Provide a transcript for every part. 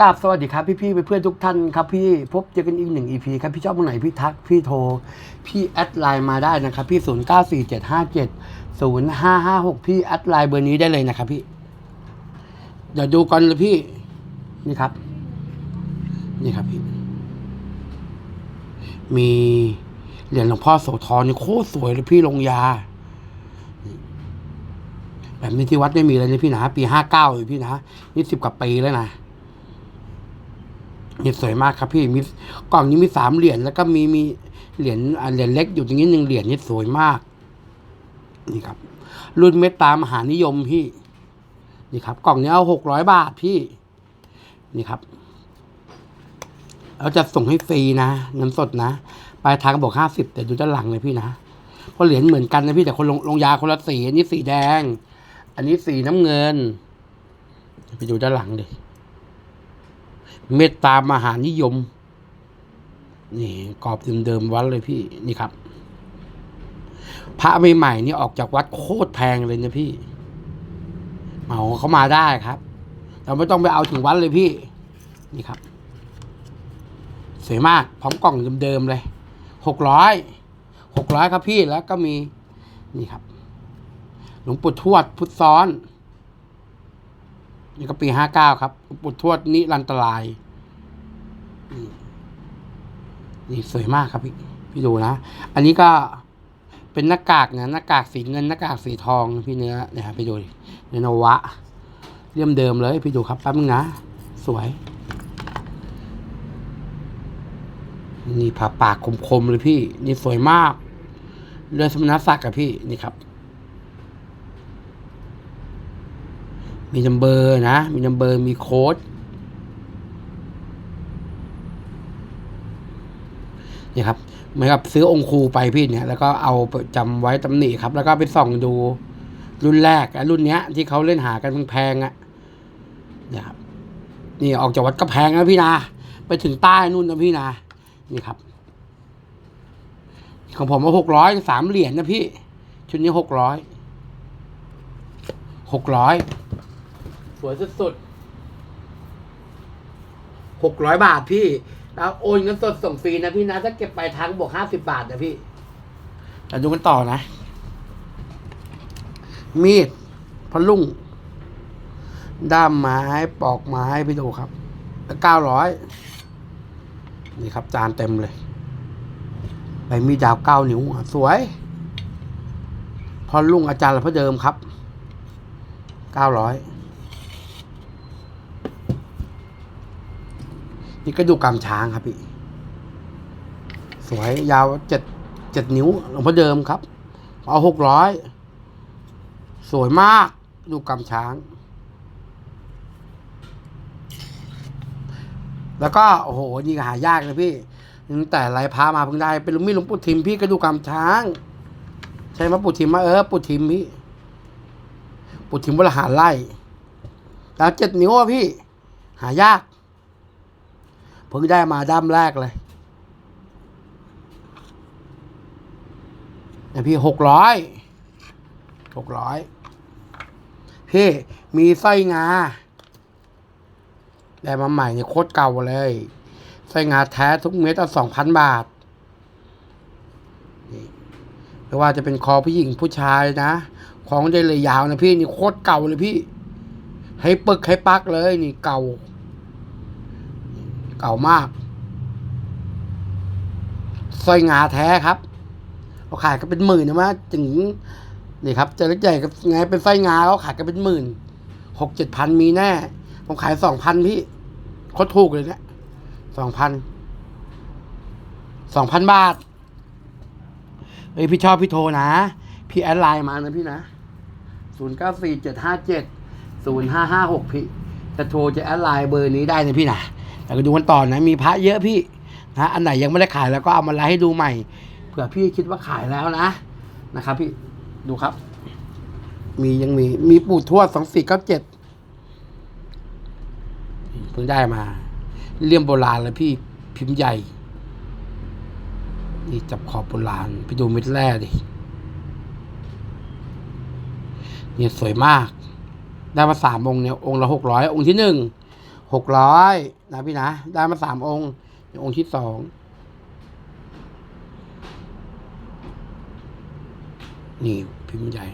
กราบสวัสดีครับพี่ๆเพื่อนทุกท่านครับพี่พบเจอกันอีกหนึ่งอีพีครับพี่ชอบตรงไหนพี่ทักพี่โทร พี่แอดไลน์มาได้นะครับพี่ศูนย์เก้าสี่เจ็ดห้าเจ็ดศูนย์ห้าห้าหกพี่แอดไลน์เบอร์นี้ได้เลยนะครับพี่ เดี๋ยวดูก่อนเลยพี่ นี่ครับ นี่ครับพี่ มีเหรียญหลวงพ่อโสธรนี่โคตรสวยเลยพี่ลงยา แบบนี้ที่วัดไม่มีเลยนะพี่นะปีห้าเก้าเลยพี่นะนี่สิบกว่าปีแล้วนะ นี่สวยมากครับพี่มีกล่องนี้มีสามเหรียญแล้วก็มีมีเหรียญเหรียญเล็กอยู่ตรงนี้หนึ่งเหรียญนี่สวยมาก นี่ครับ รุ่นเมตตามหานิยมพี่ นี่ครับ กล่องนี้เอาหกร้อยบาทพี่ นี่ครับเราจะส่งให้ฟรีนะเงินสดนะปลายทางบอกห้าสิบแต่ดูด้านหลังเลยพี่นะเพราะเหรียญเหมือนกันนะพี่แต่คนลงลงยาคนละสีอันนี้สีแดง อันนี้สีน้ำเงิน ไปดูด้านหลังดิ เมตตามหานิยม นี่กรอบเดิมๆวัดเลยพี่นี่ครับ พระใหม่ๆนี่ออกจากวัดโคตรแพงเลยนะพี่เหมาเขามาได้ครับ เราไม่ต้องไปเอาถึงวัดเลยพี่ นี่ครับ สวยมากพร้อมกล่องเดิมๆเลยหกร้อยหกร้อยครับพี่แล้วก็มีนี่ครับ หลวงปู่ทวดพุทธซ้อน นี่ก็ปีห้าเก้าครับหลวงปู่ทวดนิรันตราย นี่สวยมากครับพี่พี่ดูนะ อันนี้ก็เป็นหน้ากากนะหน้ากากสีเงินหน้ากากสีทองพี่เนื้อเนี่ยครับพี่ดูดิเนวะเลี่ยมเดิมเลย พี่ดูครับแป๊บนึงนะ สวย นี่ผ่าปากคมๆเลยพี่ นี่สวยมากเรือสมณศักดิ์กับพี่นี่ครับ มีนัมเบอร์นะ มีนัมเบอร์ มีโค้ดนี่ครับ เหมือนกับซื้อองค์ครูไปพี่เนี่ย แล้วก็เอาไปจำไว้ตำหนิครับ แล้วก็ไปส่องดูรุ่นแรกอะรุ่นเนี้ย ที่เขาเล่นหากันแพงๆอะเนี่ยครับ นี่ออกจากวัดก็แพงนะพี่นา ไปถึงใต้นู่นนะพี่นา นี่ครับ ของผมว่าหกร้อยสามเหรียญนะพี่ ชุดนี้หกร้อยหกร้อย สวยสุดๆหกร้อยบาทพี่ แล้วโอนเงินสดส่งฟรีนะพี่นะ ถ้าเก็บไปลายทางบวกห้าสิบบาทนะพี่ เราดูกันต่อนะ มีดพลุงด้ามไม้ปอกไม้พี่ดูครับแล้วเก้าร้อยนี่ครับ จานเต็มเลยใบมีดดาวเก้านิ้วอะสวย พอลุงอาจารย์เราพระเดิมครับเก้าร้อย นี่ก็ดูกำช้างครับพี่ สวยยาวเจ็ดเจ็ดนิ้วหลวงพ่อเดิมครับ เอาหกร้อยสวยมากดูกำช้าง แล้วก็โอ้โหนี่หายากเลยพี่ตั้งแต่ไรพามาเพิ่งได้ เป็นลุงมีหลวงปู่ทิมพี่ก็ดูกำช้าง ใช่ไหมปู่ทิมมาเออปู่ทิมพี่ปู่ทิมวรหารไล่แล้วเจ็ดนิ้วอะพี่ หายาก เพิ่งได้มาด้ามแรกเลยนะพี่หกร้อยหกร้อยพี่มีไส้งาได้มาใหม่เนี่ยโคตรเก่าเลยไส้งาแท้ทุกเม็ดเอาสองพันบาทไม่ว่าจะเป็นคอผู้หญิงผู้ชายนะของได้เลยยาวนะพี่นี่โคตรเก่าเลยพี่ ให้ปึกให้ปักเลยนี่เก่า เก่ามากสร้อยงาแท้ครับเขาขายก็เป็นหมื่นนะมะถึงนี่ครับเจะเล็กใหญ่กับไงเป็นสร้อยงาเขาขายกันเป็นหมื่นหกเจ็ดพันมีแน่ ผมขายสองพันพี่โคตรถูกเลยเนี่ยสองพันสองพันบาทเฮ้ยพี่ชอบพี่โทรนะ พี่แอดไลน์มานะพี่นะศูนย์เก้าสี่เจ็ดห้าเจ็ดศูนย์ห้าห้าหกพี่จะโทรจะแอดไลน์เบอร์นี้ได้นะพี่นะ แล้วก็ดูกันต่อนะมีพระเยอะพี่นะอันไหนยังไม่ได้ขายแล้วก็เอามาไลฟ์ให้ดูใหม่เผื่อพี่คิดว่าขายแล้วนะนะครับ พี่ดูครับ มียังมีมีปู่ทวดสองสี่เก้าเจ็ดเพิ่งได้มาเลี่ยมโบราณเลยพี่พิมพ์ใหญ่ นี่จับขอบโบราณไปดูเม็ดแร่ดิเนี่ยสวยมาก ได้มาสามองค์เนี่ยองค์ละหกร้อยองค์ที่หนึ่ง หกร้อยนะพี่นะ ได้มาสามองค์ องค์ที่สองนี่พิมพ์ใหญ่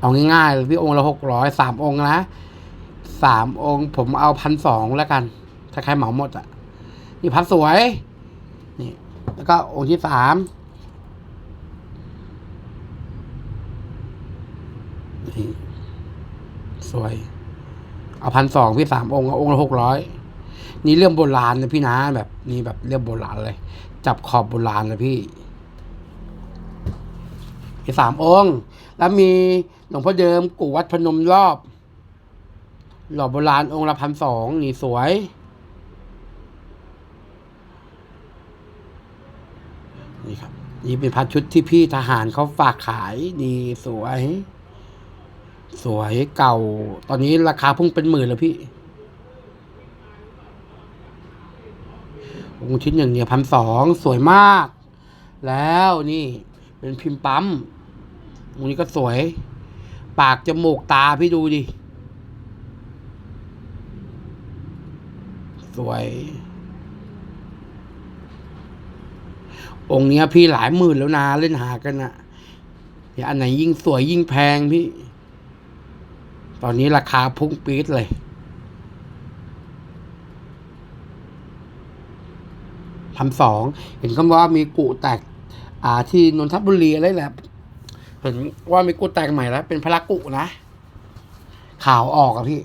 เอาง่ายๆเลยพี่องค์ละหกร้อยสามองค์นะสามองค์ ผมเอาพันสองแล้วกัน ถ้าใครเหมาหมดอะ นี่พันสวย นี่ แล้วก็องค์ที่สามนี่ สวย เอาพันสองพี่สามองค์องค์ละหกร้อยนี่เรื่องโบราณนะพี่นะแบบนี่แบบเรื่องโบราณเลย จับขอบโบราณนะพี่มีสามองค์ แล้วมีหลวงพ่อเดิมกู่วัดพนมรอบ หล่อโบราณองค์ละพันสองนี่สวย นี่ครับ นี่เป็นพัดชุดที่พี่ทหารเขาฝากขายนี่สวย สวยเก่า ตอนนี้ราคาพุ่งเป็นหมื่นแล้วพี่องค์ชิ้นหนึ่งเนี่ยพันสองสวยมาก แล้วนี่ เป็นพิมพ์ปั๊มองค์นี้ก็สวย ปากจมูกตาพี่ดูดิสวย องค์เนี้ยพี่หลายหมื่นแล้วนะเล่นหากันนะเนี่ยอันไหนยิ่งสวยยิ่งแพงพี่ ตอนนี้ราคาพุ่งปี๊ดเลยพันสอง เห็นคำว่ามีกุแตก อ่า ที่นนทบุรีอะไรแหละ เห็นว่ามีกุแตกใหม่แล้ว เป็นพระกุนะ ข่าวออกอะพี่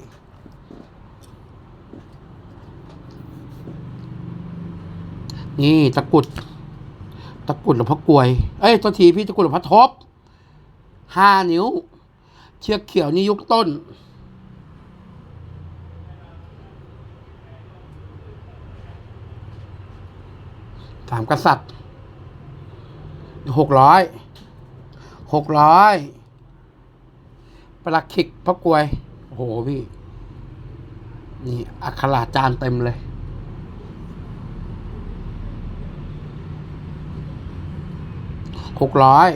นี่ตะกุด ตะกุดหลวงพ่อกลวย เอ้ยตัวทีพี่ตะกุดหลวงพ่อทบห้านิ้ว เชือกเขียวนี่ยุคต้น สามกษัตริย์หกร้อยหกร้อยปลักขิกพระกลวย โอ้โหพี่ นี่ อักขราจานเต็มเลยหกร้อย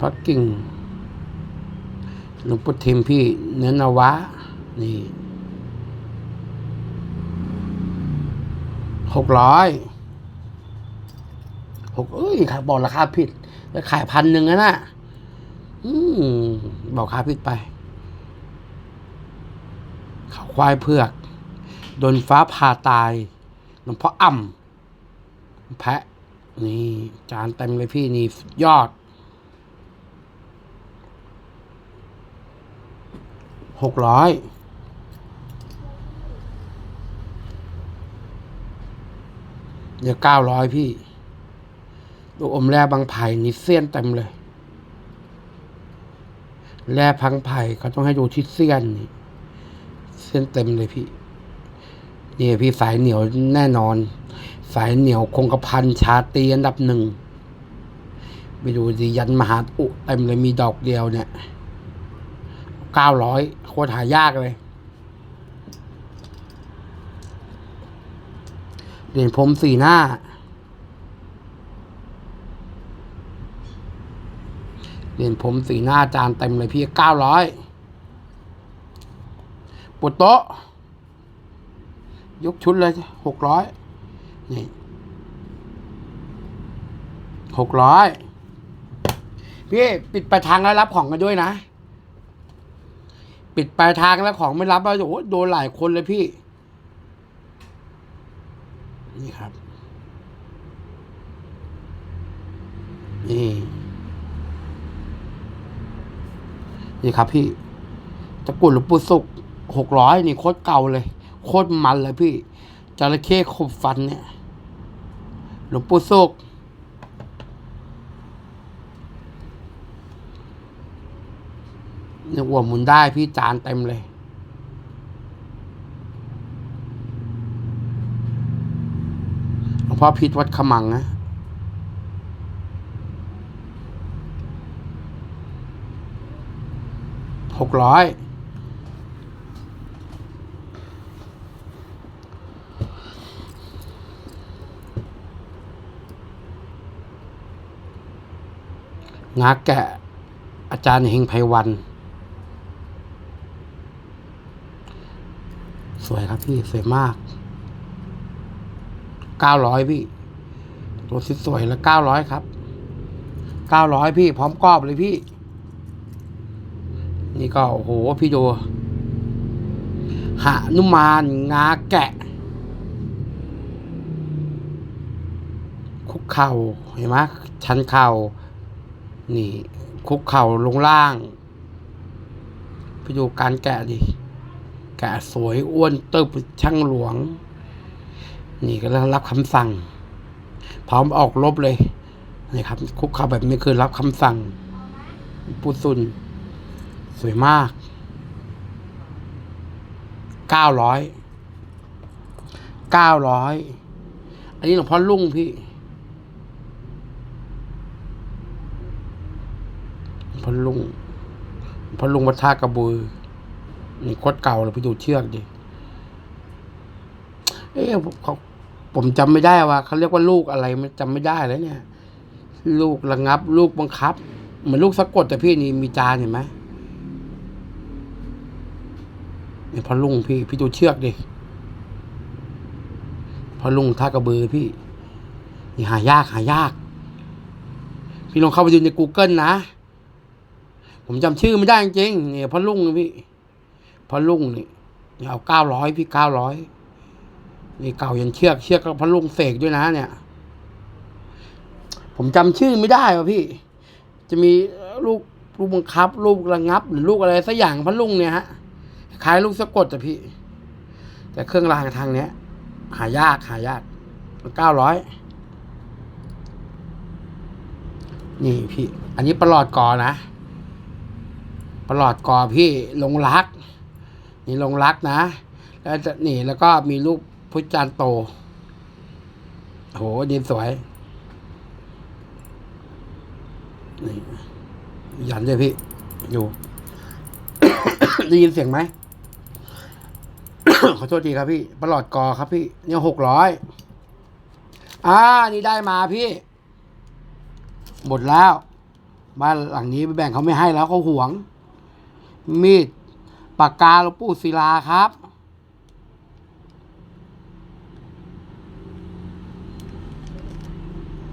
พระกิ่งหลวงปู่ทิมพี่เนื้อนวะ นี่หกร้อยหกเอ้ยขายบอกราคาผิด แล้วขายพันหนึ่งนะน่ะอืมบอกราคาผิดไป เขาควายเผือกโดนฟ้าผ่าตายหลวงพ่ออ่ำแพะ นี่ จานเต็มเลยพี่นี่ ยอด หกร้อยเดี๋ยวเก้าร้อยพี่ดูอมแร่บางไผ่นี่เสี้ยนเต็มเลย แร่พังไผ่เขาต้องให้ดูที่เสี้ยนนี่ เส้นเต็มเลยพี่ นี่พี่สายเหนียวแน่นอน สายเหนียวคงกระพันชาตีอันดับหนึ่ง ไปดูดิยันมหาอุเต็มเลยมีดอกเดียวเนี่ย เก้าร้อยโคตรหายากเลยเหรียญพรมสีหน้า เหรียญพรมสีหน้าจานเต็มเลยพี่เก้าร้อยปวดโต๊ะ ยกชุดเลยหกร้อยนี่หกร้อยพี่ปิดปลายทางแล้วรับของกันด้วยนะ ปิดปลายทางแล้วของไม่รับแล้วโอ้โหโดนหลายคนเลยพี่ นี่ครับ นี่ นี่ครับพี่ตะกรุดหลวงปู่สุกหกร้อยนี่โคตรเก่าเลย โคตรมันเลยพี่จระเข้ขบฟันเนี่ย หลวงปู่สุก เนี่ยหัวหมุนได้พี่จานเต็มเลย หลวงพ่อพิษวัดขมังนะหกร้อยงาแกะอาจารย์เฮงไพวัน สวยครับพี่ สวยมาก เก้าร้อยพี่ตัวสวยแล้วเก้าร้อยครับ เก้าร้อยพี่ พร้อมกรอบเลยพี่ นี่ก็โอ้โหพี่ดูหานุมานงาแกะ คุกเข่าเห็นไหมชันเข่า นี่ คุกเข่าลงล่างพี่ดูการแกะดิ กะสวยอ้วนเติบช่างหลวง นี่ก็รับคำสั่ง พร้อมออกรบเลยนี่ครับ คุกเข่าแบบนี้คือรับคำสั่งปูซุน สวยมากเก้าร้อยเก้าร้อยอันนี้หลวงพ่อลุ่งพี่หลวงพ่อลุ่งหลวงพ่อลุ่งวัดท่ากระบือ นี่โคตรเก่าเลยไปดูเชือกดิเอ๊ะเขาผมจำไม่ได้ว่าเขาเรียกว่าลูกอะไรมันจำไม่ได้แล้วเนี่ย ลูกระงับ ลูกบังคับ เหมือนลูกสะกดแต่พี่นี่มีจานเห็นไหมนี่พอลุงพี่ พี่ดูเชือกดิพอลุงท่ากระเบือพี่ นี่หายากหายาก พี่ลองเข้าไปดูใน Google นะ ผมจำชื่อไม่ได้จริงๆเนี่ยพอลุงพี่ พอลุงนี่เอาเก้าร้อยพี่เก้าร้อยนี่เก่ายันเชือกเชือกก็พอลุงเสกด้วยนะ เนี่ย ผมจำชื่อไม่ได้ว่ะพี่ จะมีลูกลูกบังคับ ลูกระงับ หรือลูกอะไรสักอย่างพะลุงเนี่ยฮะคล้ายลูกสะกดแต่พี่ แต่เครื่องรางทางเนี้ย หายากหายากเก้าร้อยนี่พี่ อันนี้ประหลอดกอนะประหลอดกอพี่ลงรัก นี่ลงรักนะ แล้วจะนี่แล้วก็มีรูปพุทธจารย์โต โหนี่สวยนี่ยันเลยพี่ อยู่ ได้ยินเสียงไหม ขอโทษทีครับพี่ ประหลอดกอครับพี่ เนี่ยหกร้อยอ่า นี่ได้มาพี่ หมดแล้ว บ้านหลังนี้ไปแบ่งเขาไม่ให้แล้วเขาหวง มีด ปากกาหลวงปู่ศิลาครับ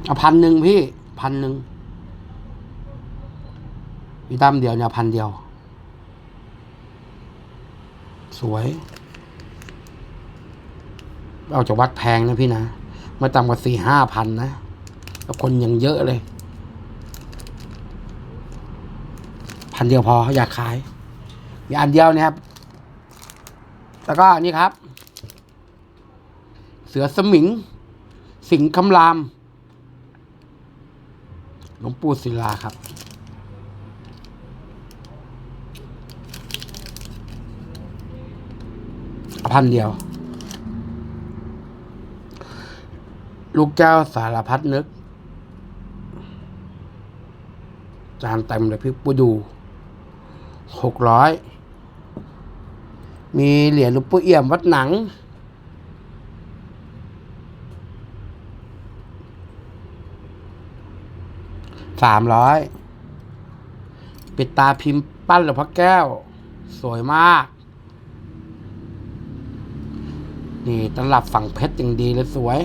เอาพันหนึ่งพี่พันหนึ่งมีตั้มเดียวเนี่ยพันเดียว สวย เอาจากวัดแพงนะพี่นะไม่ต่ำกว่าสี่ห้าพันนะแล้วคนยังเยอะเลย พันเดียวพออยากขาย มีอันเดียวนะครับ แล้วก็นี่ครับ เสือสมิง สิงห์คำราม หลวงปู่ศิลาครับ พันเดียว ลูกเจ้าสารพัดนึก จานเต็มเลยพี่ปูดูหกร้อย มีเหรียญหลูกปู่เอี่ยมวัดหนัง สามร้อย ปิดตาพิมพ์ปั้นหลวงพ่อแก้ว สวยมาก นี่ตลับฝั่งเพชรอย่างดีเลยสวย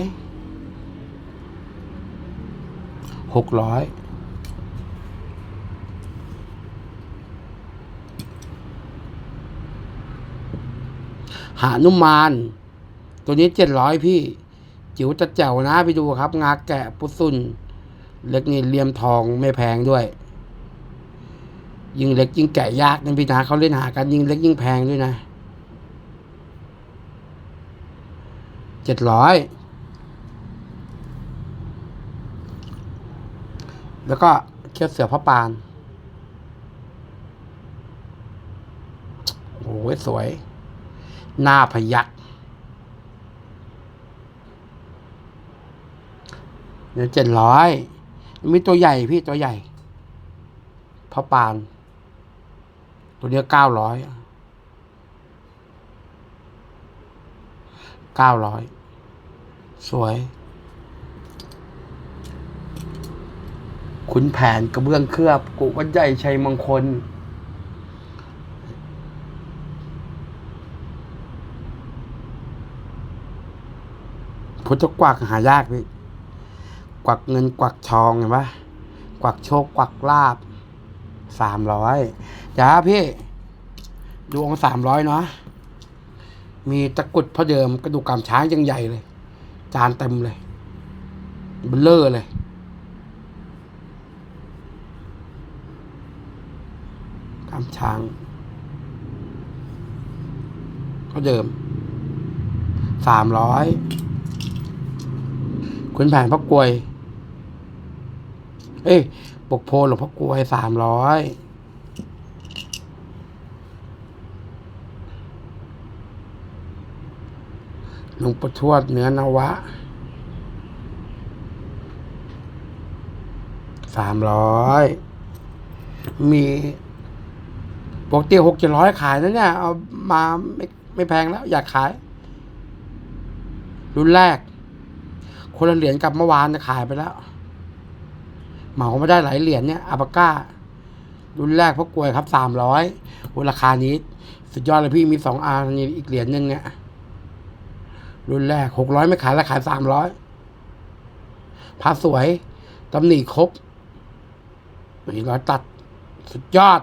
หกร้อย หานุมาน ตัวนี้เจ็ดร้อยพี่ จิ๋วจะแจ๋วนะไปดูครับ งาแกะปุสุนเล็กนี่เลียมทองไม่แพงด้วย ยิ่งเล็กยิ่งแกะยากนะพี่นาเขาเล่นหากันยิ่งเล็กยิ่งแพงด้วยนะเจ็ดร้อยแล้วก็เชือกเสือพระปาน โอ้โหสวย หน้าพยักเนี่ยเจ็ดร้อยมีตัวใหญ่พี่ตัวใหญ่พระปาน ตัวเนี้ยเก้าร้อยเก้าร้อยสวย ขุนแผนกระเบื้องเคลือบกุวัดใหญ่ชัยมงคล พุทธกวักหายากพี่กวักเงินกวักทองเห็นปะกวักโชคกวักลาบสามร้อยจ้าพี่ ดวงสามร้อยเนาะมีตะกรุดพระเดิมกระดูกกำช้างยังใหญ่เลย จานเต็มเลยเบลเลอร์เลยกำช้างพระเดิมสามร้อย คุณแผนพระกลวย เอ้ยปกโพหลวงพ่อกลวยสามร้อยหลวงปู่ทวดเนื้อนวะสามร้อยมีปกติหกเจ็ดร้อยขายนะเนี่ย เอามาไม่ไม่แพงแล้ว อยากขาย รุ่นแรก คนละเหรียญกับเมื่อวานนะขายไปแล้ว เหมาไม่ได้หลายเหรียญเนี่ยอาปาก้า รุ่นแรกพวกกลวยครับสามร้อยราคานี้ สุดยอดเลยพี่มีสองอารนี่อีกเหรียญหนึ่งเนี่ยรุ่นแรกหกร้อยไม่ขายแล้วขายสามร้อยพาสวยตำหนิครบมีร้อยตัด สุดยอด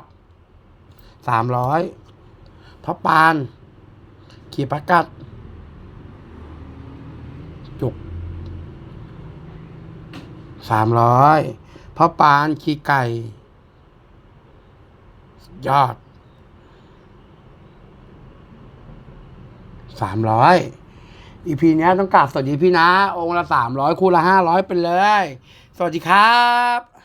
สามร้อยพระปาน ขี่ประกัดจุก สามร้อยพระปานขี่ไก่ ยอดสามร้อยอีพีนี้ต้องกราบสวัสดีพี่นะ องค์ละสามร้อยคู่ละห้าร้อยไปเลย สวัสดีครับ